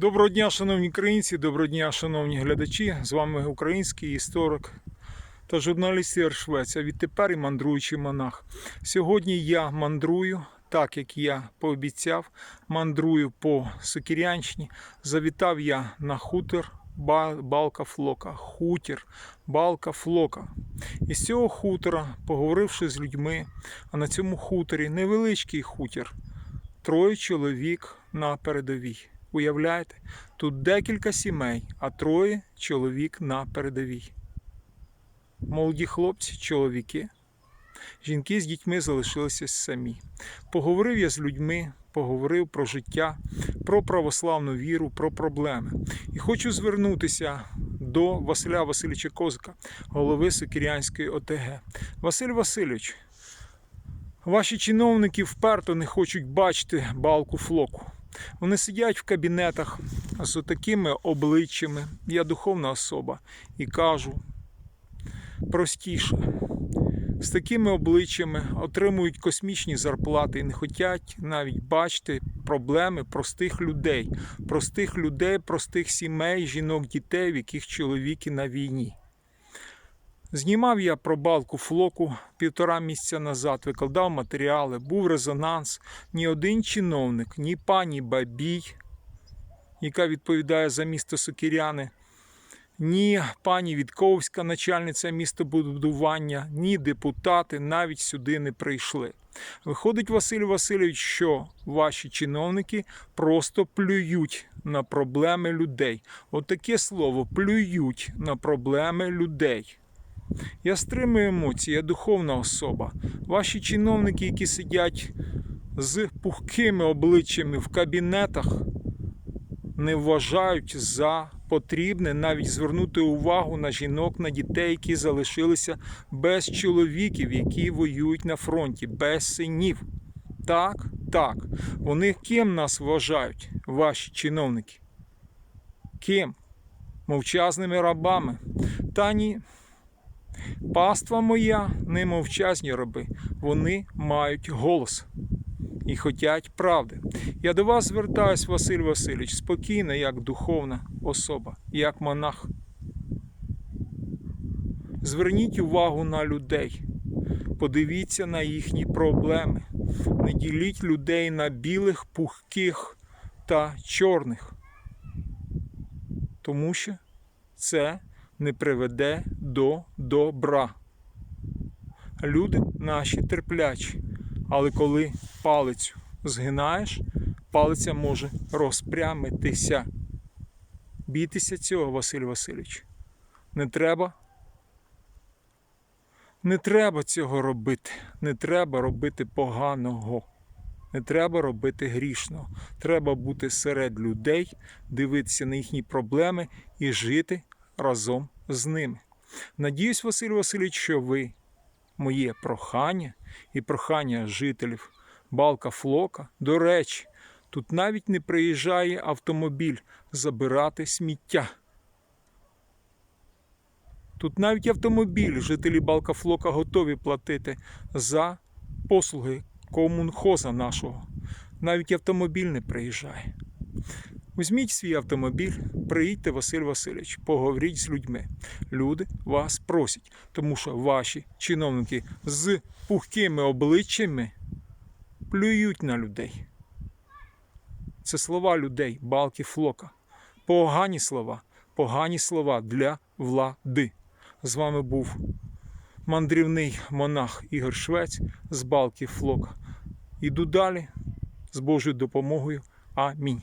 Доброго дня, шановні українці, доброго дня, шановні глядачі. З вами український історик та журналіст Ігор Швець, а відтепер і мандруючий монах. Сьогодні я мандрую, так як я пообіцяв, мандрую по Сокірянщині. Завітав я на хутор Балка Флока. Хутір Балка Флока. І з цього хутора, поговоривши з людьми, а на цьому хуторі невеличкий хутір, троє чоловік на передовій. Уявляєте, тут декілька сімей, а троє чоловік на передовій. Молоді хлопці, чоловіки, жінки з дітьми залишилися самі. Поговорив я з людьми, поговорив про життя, про православну віру, про проблеми. І хочу звернутися до Василя Васильовича Козика, голови Сокирянської ОТГ. Василь Васильович, ваші чиновники вперто не хочуть бачити балку флоку. Вони сидять в кабінетах з такими обличчями. Я духовна особа і кажу простіше. З такими обличчями отримують космічні зарплати і не хочуть навіть бачити проблеми простих людей, простих людей, простих сімей, жінок, дітей, в яких чоловіки на війні. Знімав я про балку флоку півтора місяця назад, викладав матеріали, був резонанс. Ні один чиновник, ні пані Бабій, яка відповідає за місто Сокиряни, ні пані Вітковська, начальниця містобудування, ні депутати навіть сюди не прийшли. Виходить, Василь Васильович, що ваші чиновники просто плюють на проблеми людей. Отаке слово плюють на проблеми людей. Я стримую емоції, я духовна особа. Ваші чиновники, які сидять з пухкими обличчями в кабінетах, не вважають за потрібне навіть звернути увагу на жінок, на дітей, які залишилися без чоловіків, які воюють на фронті, без синів. Так, так. Вони ким нас вважають, ваші чиновники? Ким? Мовчазними рабами. Та ні. Паства моя не мовчазні раби, вони мають голос і хотять правди. Я до вас звертаюсь, Василь Васильович, спокійно, як духовна особа, як монах. Зверніть увагу на людей, подивіться на їхні проблеми. Не діліть людей на білих, пухких та чорних, тому що це не приведе до добра. Люди наші терплячі, але коли палицю згинаєш, палиця може розпрямитися. Бійтеся цього, Василь Васильович. Не треба. Не треба цього робити. Не треба робити поганого. Не треба робити грішного. Треба бути серед людей, дивитися на їхні проблеми і жити разом з ними. Надіюсь, Василь Васильович, що ви моє прохання і прохання жителів Балка Флока. До речі, тут навіть не приїжджає автомобіль забирати сміття. Тут навіть автомобіль жителі Балка Флока готові платити за послуги комунхоза нашого. Навіть автомобіль не приїжджає. Візьміть свій автомобіль, приїдьте, Василь Васильович, поговоріть з людьми. Люди вас просять, тому що ваші чиновники з пухкими обличчями плюють на людей. Це слова людей, балки флока. Погані слова, погані слова для влади. З вами був мандрівний монах Ігор Швець з балки флока. Іду далі з Божою допомогою. Амінь.